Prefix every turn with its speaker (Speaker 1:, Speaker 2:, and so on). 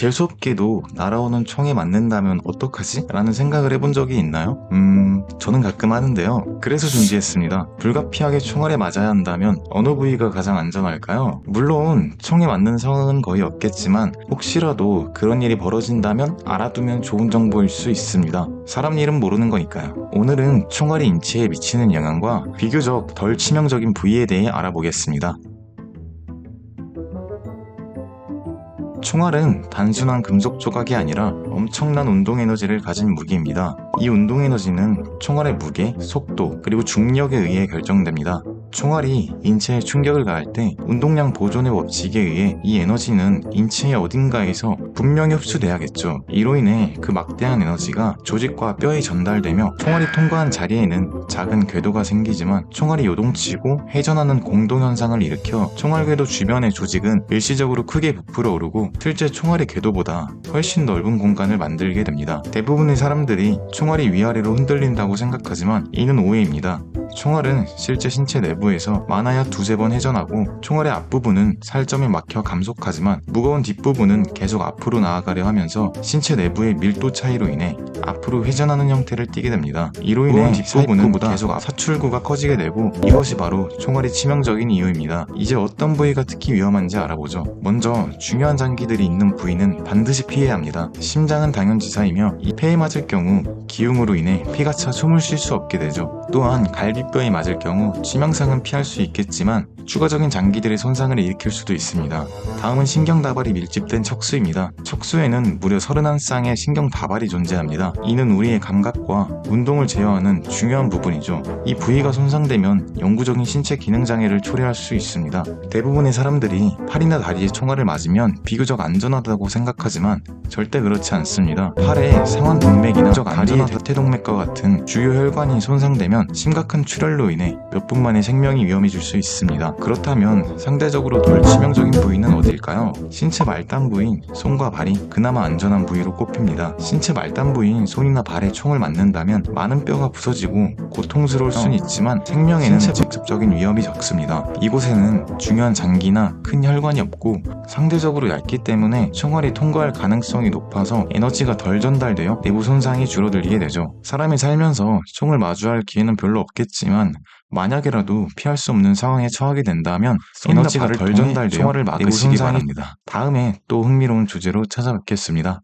Speaker 1: 재수없게도 날아오는 총에 맞는다면 어떡하지? 라는 생각을 해본 적이 있나요? 음, 저는 가끔 하는데요. 그래서 준비했습니다. 불가피하게 총알에 맞아야 한다면 어느 부위가 가장 안전할까요? 물론 총에 맞는 상황은 거의 없겠지만 혹시라도 그런 일이 벌어진다면 알아두면 좋은 정보일 수 있습니다. 사람 일은 모르는 거니까요. 오늘은 총알이 인체에 미치는 영향과 비교적 덜 치명적인 부위에 대해 알아보겠습니다. 총알은 단순한 금속 조각이 아니라 엄청난 운동 에너지를 가진 무기입니다. 이 운동 에너지는 총알의 무게, 속도, 그리고 중력에 의해 결정됩니다. 총알이 인체에 충격을 가할 때 운동량 보존의 법칙에 의해 이 에너지는 인체의 어딘가에서 분명히 흡수돼야겠죠. 이로 인해 그 막대한 에너지가 조직과 뼈에 전달되며 총알이 통과한 자리에는 작은 궤도가 생기지만 총알이 요동치고 회전하는 공동현상을 일으켜 총알 궤도 주변의 조직은 일시적으로 크게 부풀어 오르고 실제 총알의 궤도보다 훨씬 넓은 공간을 만들게 됩니다. 대부분의 사람들이 총알이 위아래로 흔들린다고 생각하지만 이는 오해입니다. 총알은 실제 신체 내부에서 많아야 두세 번 회전하고 총알의 앞부분은 살점에 막혀 감속하지만 무거운 뒷부분은 계속 앞으로 나아가려 하면서 신체 내부의 밀도 차이로 인해 앞으로 회전하는 형태를 띠게 됩니다. 이로 인해 뒷부분은 계속 앞- 사출구가 커지게 되고 이것이 바로 총알이 치명적인 이유입니다. 이제 어떤 부위가 특히 위험한지 알아보죠. 먼저 중요한 장기들이 있는 부위는 반드시 피해야 합니다. 심장은 당연지사이며 이 폐에 맞을 경우 기흉으로 인해 피가 차 숨을 쉴 수 없게 되죠. 또한 갈비뼈에 맞을 경우 치명상은 피할 수 있겠지만 추가적인 장기들의 손상을 일으킬 수도 있습니다. 다음은 신경다발이 밀집된 척수입니다. 척수에는 무려 31쌍의 신경다발이 존재합니다. 이는 우리의 감각과 운동을 제어하는 중요한 부분이죠. 이 부위가 손상되면 영구적인 신체 기능 장애를 초래할 수 있습니다. 대부분의 사람들이 팔이나 다리에 총알을 맞으면 비교적 안전하다고 생각하지만 절대 그렇지 않습니다. 팔에 상완 동맥이나 다리의 대퇴동맥과 같은 주요 혈관이 손상되면 심각한 출혈로 인해 몇 분 만에 생명이 위험해질 수 있습니다. 그렇다면 상대적으로 덜 치명적인 부위는 어디일까요? 신체 말단 부위인 손과 발이 그나마 안전한 부위로 꼽힙니다. 신체 말단 부위인 손이나 발에 총을 맞는다면 많은 뼈가 부서지고 고통스러울 순 있지만 생명에는 직접적인 위험이 적습니다. 이곳에는 중요한 장기나 큰 혈관이 없고 상대적으로 얇기 때문에 총알이 통과할 가능성이 높아서 에너지가 덜 전달되어 내부 손상이 줄어들게 되죠. 사람이 살면서 총을 마주할 기회는 별로 없겠지만 만약에라도 피할 수 없는 상황에 처하게 된다면 에너지가 덜 전달되어 총알을 막으시기 바랍니다. 다음에 또 흥미로운 주제로 찾아뵙겠습니다.